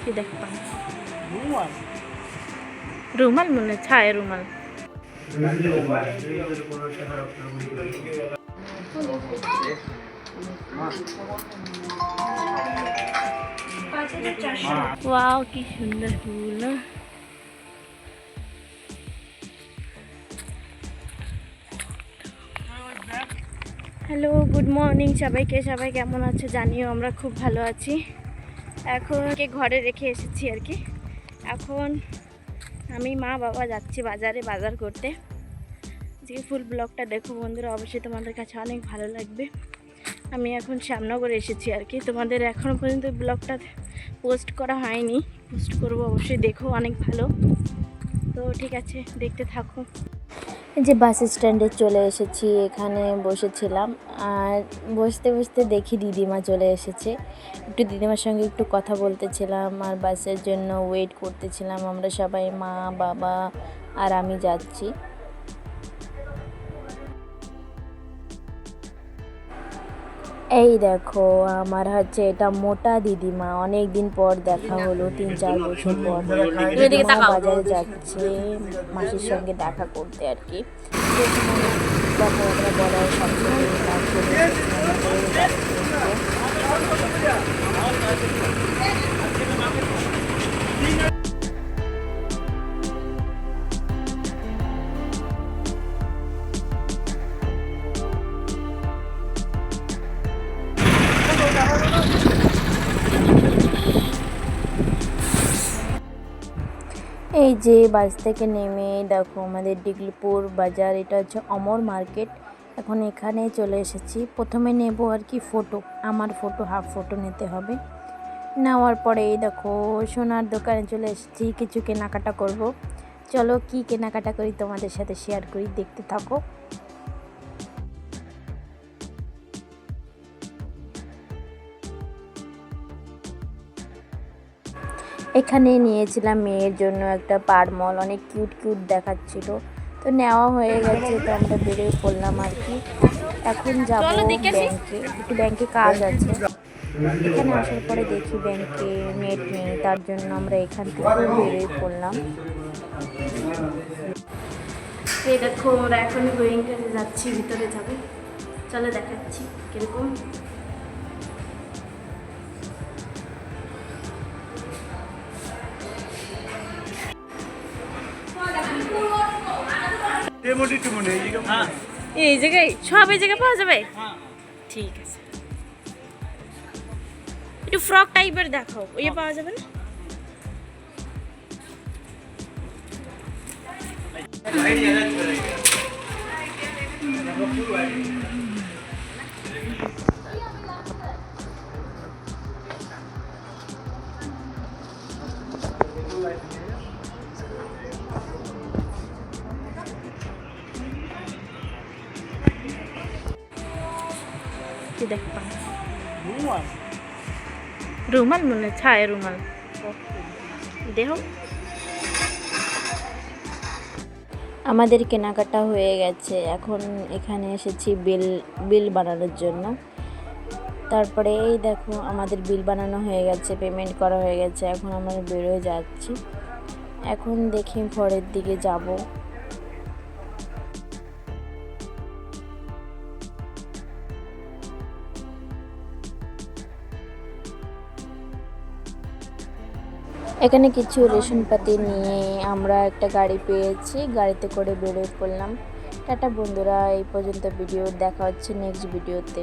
কি দেখতাম রুমাল মনে হয় ছায় রুমাল ওয়াও কি সুন্দর ফুল না হ্যালো গুড মর্নিং সবাইকে, সবাই কেমন আছে জানিও, আমরা খুব ভালো আছি। এখন কে ঘরে রেখে এসেছি আর কি। এখন আমি মা বাবা যাচ্ছি বাজারে, বাজার করতে। আজকে ফুল ব্লগটা দেখো বন্ধুরা, অবশ্যই তোমাদের কাছে অনেক ভালো লাগবে। আমি এখন শ্যামনগর এসেছি আর কি। তোমাদের এখনও পর্যন্ত ব্লগটা পোস্ট করা হয়নি। পোস্ট করব, অবশ্যই দেখো, অনেক ভালো। তো ঠিক আছে, দেখতে থাকো। যে বাস স্ট্যান্ডে চলে এসেছি, এখানে বসেছিলাম। আর বসতে বসতে দেখি দিদিমা চলে এসেছে। একটু দিদিমার সঙ্গে একটু কথা বলতেছিলাম আর বাসের জন্য ওয়েট করতেছিলাম। আমরা সবাই মা, বাবা আর আমি যাচ্ছি। এই দেখো আমার হচ্ছে এটা মোটা দিদিমা। অনেক দিন পর দেখা হলো তিন চার বছর পর। বাজারে যাচ্ছে মাসির সঙ্গে দেখা করতে আর কি। বলার এই যে বাস থেকে নেমে দেখো আমাদের ডিগলিপুর বাজার, এটা হচ্ছে অমর মার্কেট। এখন এখানে চলে এসেছি। প্রথমে নেব আর কি ফটো আমার ফটো হাফ ফটো নিতে হবে। নেওয়ার পরে দেখো সোনার দোকানে চলে এসেছি, কিছু কেনাকাটা করব। চলো কি কেনাকাটা করি তোমাদের সাথে শেয়ার করি, দেখতে থাকো। এখানে নিয়েছিলাম মেয়ের জন্য একটা পারমল অনেক কিউট কিউট দেখাচ্ছিল। তো নেওয়া হয়ে গেছে তো আমরা বেরিয়ে পড়লাম আর কি। এখন যাব ব্যাংকে একটু ব্যাংকে কাজ আছে। এখানে আসার পরে দেখি ব্যাংকে নেট নেই তার জন্য আমরা এখান থেকে বেরিয়ে পড়লাম। দেখো আমরা এখন যাচ্ছি ভিতরে যাবে। চলে দেখাচ্ছি কীরকম। এই হ্যাঁ। এই জায়গায় সব এই জায়গায় পাওয়া যাবে? ঠিক আছে। একটু ফ্রক টাইপের দেখাও ওই পাওয়া যাবে না? কি দেখতাম রুমাল? মনে ছায় রুমাল। দেহ আমাদের কেনাকাটা হয়ে গেছে। এখন এখানে এসেছি বিল বিল বানানোর জন্য। তারপরে এই দেখো আমাদের বিল বানানো হয়ে গেছে পেমেন্ট করা হয়ে গেছে। এখন আমরা বেরোয় যাচ্ছি। এখন দেখি ঘরের দিকে যাব। এখানে কিছু রেশনপাতি নিয়ে আমরা একটা গাড়ি পেয়েছি, গাড়িতে করে বেরোয় পড়লাম। টাটা বন্ধুরা, এই পর্যন্ত ভিডিও, দেখা হচ্ছে নেক্সট ভিডিওতে